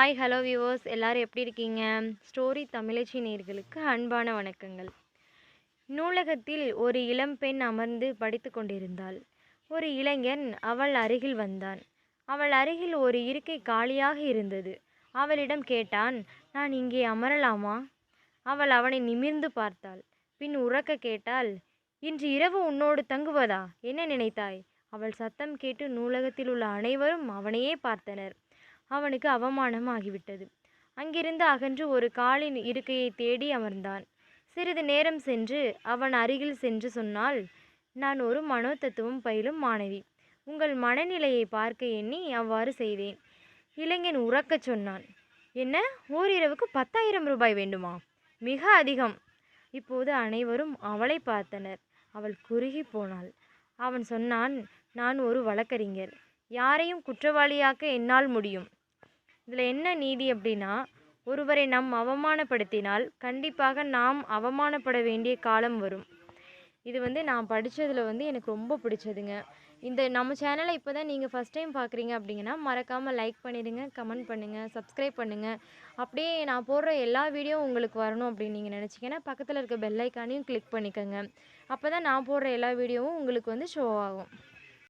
Hi hello viewers எல்லோரும் எப்படி இருக்கீங்க? ஸ்டோரி தமிழச்சி நேர்களுக்கு அன்பான வணக்கங்கள். நூலகத்தில் ஒரு இளம்பெண் அமர்ந்து படித்து கொண்டிருந்தாள். ஒரு இளைஞன் அவள் அருகில் வந்தான். அவள் அருகில் ஒரு இருக்கை காலியாக இருந்தது. அவளிடம் கேட்டான் நான் இங்கே அமரலாமா? அவள் அவனை நிமிர்ந்து பார்த்தாள். பின் உறக்க கேட்டாள் இன்று இரவு உன்னோடு தங்குவதா? என்ன நினைத்தாய்? அவள் சத்தம் கேட்டு நூலகத்தில் உள்ள அனைவரும் அவனையே பார்த்தனர். அவனுக்கு அவமானம் ஆகிவிட்டது அங்கிருந்து அகன்று ஒரு காலின் இருக்கையை தேடி அமர்ந்தான். சிறிது நேரம் சென்று அவன் அருகில் சென்று சொன்னால் நான் ஒரு மனோதத்துவம் பயிலும் மாணவி. உங்கள் மனநிலையை பார்க்க எண்ணி அவ்வாறு செய்தேன். இளைஞன் உறக்கச் சொன்னான் என்ன? ஓரிரவுக்கு பத்தாயிரம் ரூபாய் வேண்டுமா? மிக அதிகம் இப்போது அனைவரும் அவளை பார்த்தனர். அவள் குறுகி போனாள். அவன் சொன்னான் நான் ஒரு வழக்கறிஞர். யாரையும் குற்றவாளியாக்க என்னால் முடியும். இதில் என்ன நீதி அப்படின்னா ஒருவரை நாம் அவமானப்படுத்தினால் கண்டிப்பாக நாம் அவமானப்பட வேண்டிய காலம் வரும். இது வந்து நான் படித்ததில் வந்து எனக்கு ரொம்ப பிடிச்சதுங்க. இந்த நம்ம சேனலை இப்போ தான் நீங்கள் ஃபஸ்ட் டைம் பார்க்குறீங்க அப்படிங்கன்னா மறக்காமல் லைக் பண்ணிடுங்க கமெண்ட் பண்ணுங்கள் சப்ஸ்கிரைப் பண்ணுங்கள் அப்படியே நான் போடுற எல்லா வீடியோ உங்களுக்கு வரணும் அப்படின்னு நீங்கள் நினச்சிங்கன்னா பக்கத்தில் இருக்க பெல்லைக்கானையும் கிளிக் பண்ணிக்கோங்க. அப்போ தான் நான் போடுற எல்லா வீடியோவும் உங்களுக்கு வந்து ஷோ ஆகும்.